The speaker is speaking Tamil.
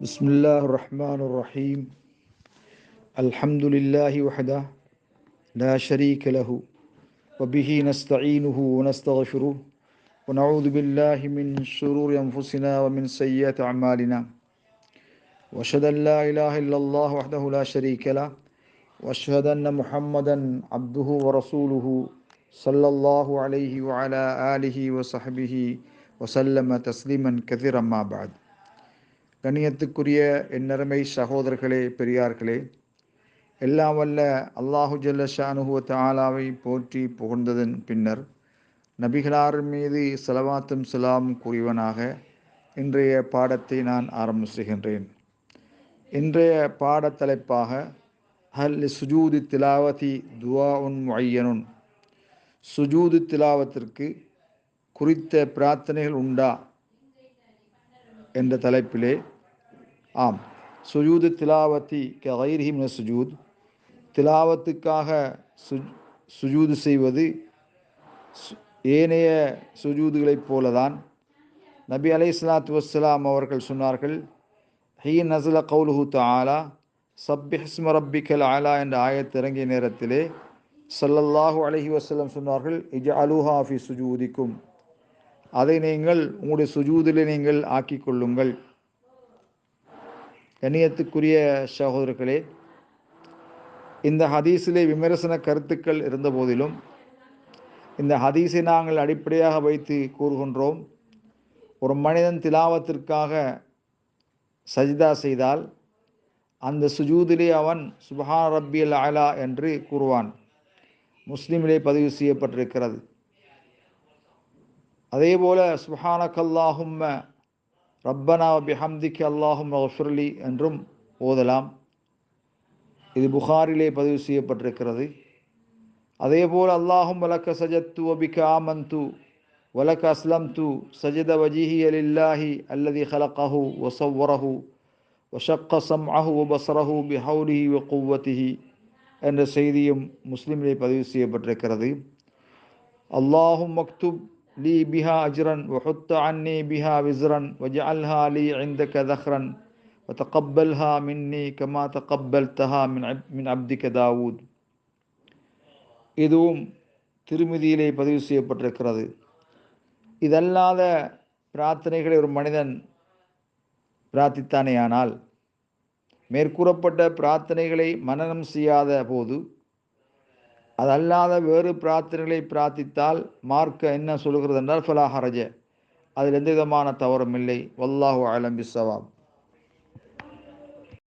بسم الله الرحمن الرحيم. الحمد لله وحده لا شريك له وبه نستعينه ونستغفره ونعوذ بالله من شرور أنفسنا ومن سيئات أعمالنا. وأشهد أن لا إله إلا الله وحده لا شريك له وأشهد أن محمدا عبده ورسوله صلى الله عليه وعلى آله وصحبه وسلم تسليما كثيرا ما بعد. கண்ணியத்துக்குரிய எண்ணரமை சகோதரர்களே பெரியார்களே எல்லாம் வல்ல அல்லாஹு ஜல்ல ஷானுஹுவ போற்றி புகழ்ந்ததன் பின்னர் நபிகளார் மீது செலவாத்தும் சலாம் கூறியவனாக இன்றைய பாடத்தை நான் ஆரம்பம் செய்கின்றேன். இன்றைய பாடத்தலைப்பாக ஹல் சுஜூது திலாவதி துவா உன் முயனுன் சுஜூது திலாவத்திற்கு குறித்த பிரார்த்தனைகள் உண்டா? என்ற தலைப்பிலே ஆம். சுஜூது திலாவத்தி கைரிஹிம் சுஜூத். திலாவத்துக்காக சு சுஜூது செய்வது ஏனைய சுஜூதுகளைப் போலதான். நபி அலை சலாத்து வஸ்லாம் அவர்கள் சொன்னார்கள் ஹீ நசல கவுலுஹு தாலா சப்பிஹஸ்ம ரப்பிக்கல் ஆலா என்ற ஆயத் இறங்கிய நேரத்திலே சல்லல்லாஹு அலஹி வசல்லம் சொன்னார்கள் இஜ அலுஹா ஃபி சுஜூதிக்கும். அதை நீங்கள் உங்களுடைய சுஜூதிலே நீங்கள் ஆக்கிக் கொள்ளுங்கள். கண்ணியத்துக்குரிய சகோதரர்களே இந்த ஹதீஸிலே விமர்சன கருத்துக்கள் இருந்த போதிலும் இந்த ஹதீஸை நாங்கள் அடிப்படையாக வைத்து கூறுகின்றோம். ஒரு மனிதன் திலாவத்திற்காக சஜிதா செய்தால் அந்த சுஜூதிலே அவன் சுபஹா ரப்பியல் அலா என்று கூறுவான். முஸ்லீமிலே பதிவு செய்யப்பட்டிருக்கிறது. அதே போல் சுஹானக் ரப்பனா பிஹம்திக்கு அல்லாஹும் ரஃபுர்லி என்றும் ஓதலாம் இது புகாரிலே பதிவு செய்யப்பட்டிருக்கிறது அதே போல் அல்லாஹும் வலக்க சஜத்து வபிக ஆமந்து வலக்க அஸ்லம் து சஜத வஜிஹி அலில்லாஹி அல்லதி ஹலக்கஹு வசவ்வரஹு வஷக்க சம்அஹு வபசரஹு பிஹவுலிஹி வ குவத்திஹி என்ற செய்தியும் முஸ்லிமிலே பதிவு செய்யப்பட்டிருக்கிறது அல்லாஹும் மக்துப் لي بها أجرا وحط عني بها وزرا واجعلها لي عندك ذخرا وتقبلها مني كما تقبلتها من من عبدك داود இதுவும் திருமதியிலே பதிவு செய்யப்பட்டிருக்கிறது இதல்லாத பிரார்த்தனைகளை ஒரு மனிதன் பிரார்த்தித்தானேயானால் மேற்கூறப்பட்ட பிரார்த்தனைகளை மனநம் செய்யாத போது அதல்லாத வேறு பிரார்த்தனைகளை பிரார்த்தித்தால் மார்க்க என்ன சொல்கிறது என்றால் ஃபலாஹரஜ அதில் எந்த விதமான தவறும் இல்லை. வல்லாஹு அலம் பிசவாப்